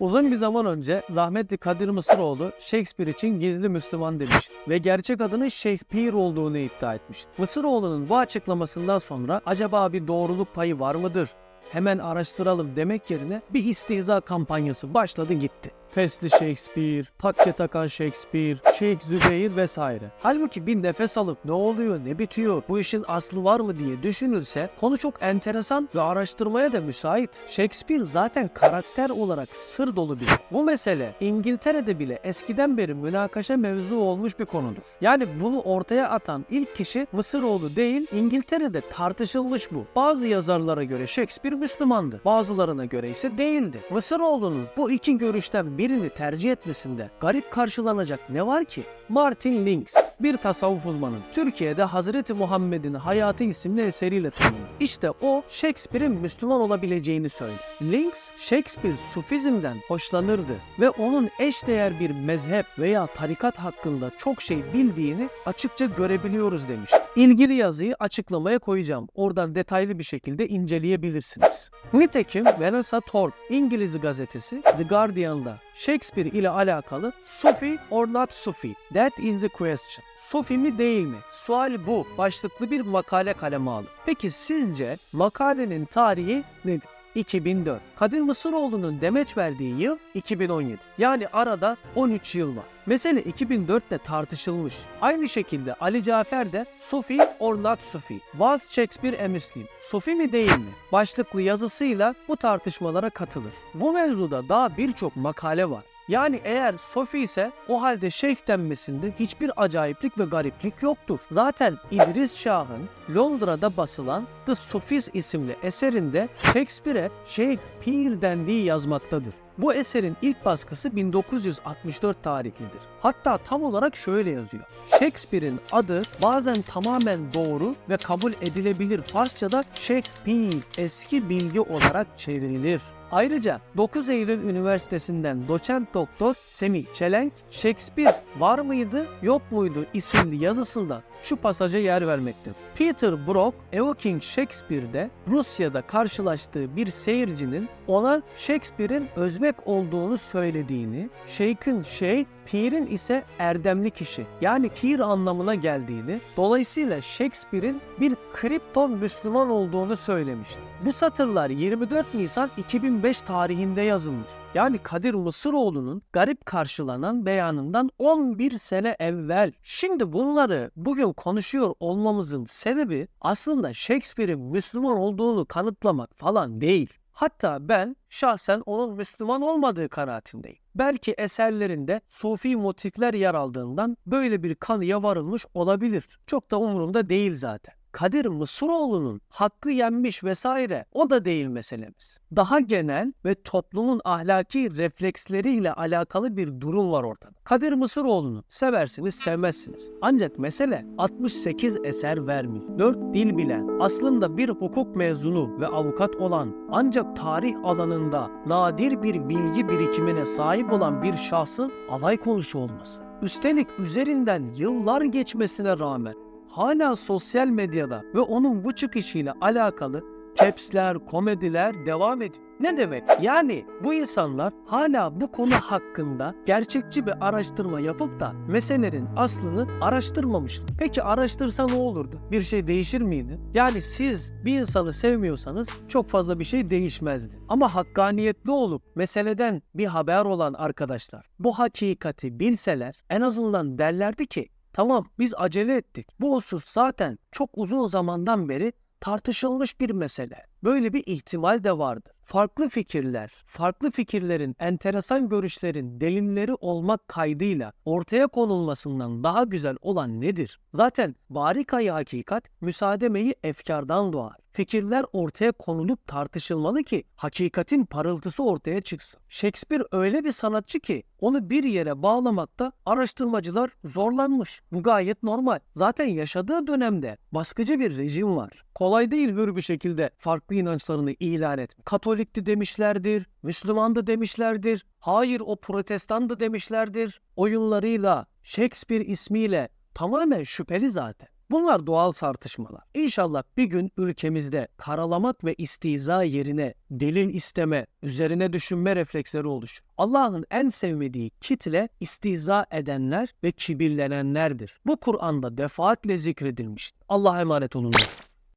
Uzun bir zaman önce rahmetli Kadir Mısıroğlu Shakespeare için gizli Müslüman demişti ve gerçek adının Shakespeare olduğunu iddia etmişti. Mısıroğlu'nun bu açıklamasından sonra acaba bir doğruluk payı var mıdır? Hemen araştıralım demek yerine bir istihza kampanyası başladı gitti. Fesli Shakespeare, takke takan Shakespeare, Şeyh Zübeyir vesaire. Halbuki bir nefes alıp ne oluyor, ne bitiyor, bu işin aslı var mı diye düşünülse konu çok enteresan ve araştırmaya da müsait. Shakespeare zaten karakter olarak sır dolu biri. Bu mesele İngiltere'de bile eskiden beri münakaşa mevzu olmuş bir konudur. Yani bunu ortaya atan ilk kişi Mısıroğlu değil, İngiltere'de tartışılmış bu. Bazı yazarlara göre Shakespeare Müslümandı, bazılarına göre ise değildi. Mısıroğlu'nun bu iki görüşten birini tercih etmesinde garip karşılanacak ne var ki? Martin Links, bir tasavvuf uzmanı. Türkiye'de Hazreti Muhammed'in Hayatı isimli eseriyle tanınır. İşte o Shakespeare'in Müslüman olabileceğini söyledi. Links, Shakespeare Sufizm'den hoşlanırdı ve onun eşdeğer bir mezhep veya tarikat hakkında çok şey bildiğini açıkça görebiliyoruz demiş. İlgili yazıyı açıklamaya koyacağım. Oradan detaylı bir şekilde inceleyebilirsiniz. Nitekim Vanessa Thorpe İngiliz gazetesi The Guardian'da Shakespeare ile alakalı Sufi or not Sufi? That is the question. Sufi mi değil mi? Sual bu. Başlıklı bir makale kaleme aldı. Peki sizce makalenin tarihi nedir? 2004. Kadir Mısıroğlu'nun demeç verdiği yıl 2017. Yani arada 13 yıl var. Mesele 2004'te tartışılmış. Aynı şekilde Ali Cafer de Sufi or not Sufi? Was Shakespeare a Muslim? Sufi mi değil mi? Başlıklı yazısıyla bu tartışmalara katılır. Bu mevzuda daha birçok makale var. Yani eğer Sofi ise o halde şeyh denmesinde hiçbir acayiplik ve gariplik yoktur. Zaten İdris Şah'ın Londra'da basılan The Sufis isimli eserinde Shakespeare'e Şeyh Pir dendiği yazmaktadır. Bu eserin ilk baskısı 1964 tarihlidir. Hatta tam olarak şöyle yazıyor. Shakespeare'in adı bazen tamamen doğru ve kabul edilebilir Farsçada Shakespeare eski bilgi olarak çevrilir. Ayrıca 9 Eylül Üniversitesi'nden doçent doktor Semih Çelenk, Shakespeare var mıydı yok muydu isimli yazısında şu pasaja yer vermektedir. Peter Brock, Evoking Shakespeare'de Rusya'da karşılaştığı bir seyircinin ona Shakespeare'in özbek olduğunu söylediğini, Şeyh'in şey, Pir'in ise erdemli kişi yani Pir anlamına geldiğini, dolayısıyla Shakespeare'in bir kripton Müslüman olduğunu söylemişti. Bu satırlar 24 Nisan 2005 tarihinde yazılmış. Yani Kadir Mısıroğlu'nun garip karşılanan beyanından 11 sene evvel. Şimdi bunları bugün konuşuyor olmamızın sebebi aslında Shakespeare'in Müslüman olduğunu kanıtlamak falan değil. Hatta ben şahsen onun Müslüman olmadığı kanaatindeyim. Belki eserlerinde sufi motifler yer aldığından böyle bir kanıya varılmış olabilir. Çok da umurumda değil zaten. Kadir Mısıroğlu'nun hakkı yenmiş vesaire o da değil meselemiz. Daha genel ve toplumun ahlaki refleksleriyle alakalı bir durum var ortada. Kadir Mısıroğlu'nu seversiniz sevmezsiniz. Ancak mesele 68 eser vermiş, 4 dil bilen, aslında bir hukuk mezunu ve avukat olan ancak tarih alanında nadir bir bilgi birikimine sahip olan bir şahsın alay konusu olması. Üstelik üzerinden yıllar geçmesine rağmen hala sosyal medyada ve onun bu çıkışıyla alakalı capsler, komediler devam ediyor. Ne demek? Yani bu insanlar hala bu konu hakkında gerçekçi bir araştırma yapıp da meselelerin aslını araştırmamışlar. Peki araştırsa ne olurdu? Bir şey değişir miydi? Yani siz bir insanı sevmiyorsanız çok fazla bir şey değişmezdi. Ama hakkaniyetli olup meseleden bir haber olan arkadaşlar bu hakikati bilseler en azından derlerdi ki Tamam biz acele ettik. Bu husus zaten çok uzun zamandan beri tartışılmış bir mesele. Böyle bir ihtimal de vardı. Farklı fikirler, farklı fikirlerin, enteresan görüşlerin delilleri olmak kaydıyla ortaya konulmasından daha güzel olan nedir? Zaten barikayı hakikat müsaademeyi efkardan doğar. Fikirler ortaya konulup tartışılmalı ki hakikatin parıltısı ortaya çıksın. Shakespeare öyle bir sanatçı ki onu bir yere bağlamakta araştırmacılar zorlanmış. Bu gayet normal. Zaten yaşadığı dönemde baskıcı bir rejim var. Kolay değil hür bir şekilde farklı inançlarını ilan etmek. Katolikti demişlerdir, Müslümandı demişlerdir, hayır o protestandı demişlerdir. Oyunlarıyla, Shakespeare ismiyle tamamen şüpheli zaten. Bunlar doğal tartışmalar. İnşallah bir gün ülkemizde karalamak ve istiza yerine delil isteme, üzerine düşünme refleksleri oluşur. Allah'ın en sevmediği kitle istiza edenler ve kibirlenenlerdir. Bu Kur'an'da defaatle zikredilmiştir. Allah'a emanet olun.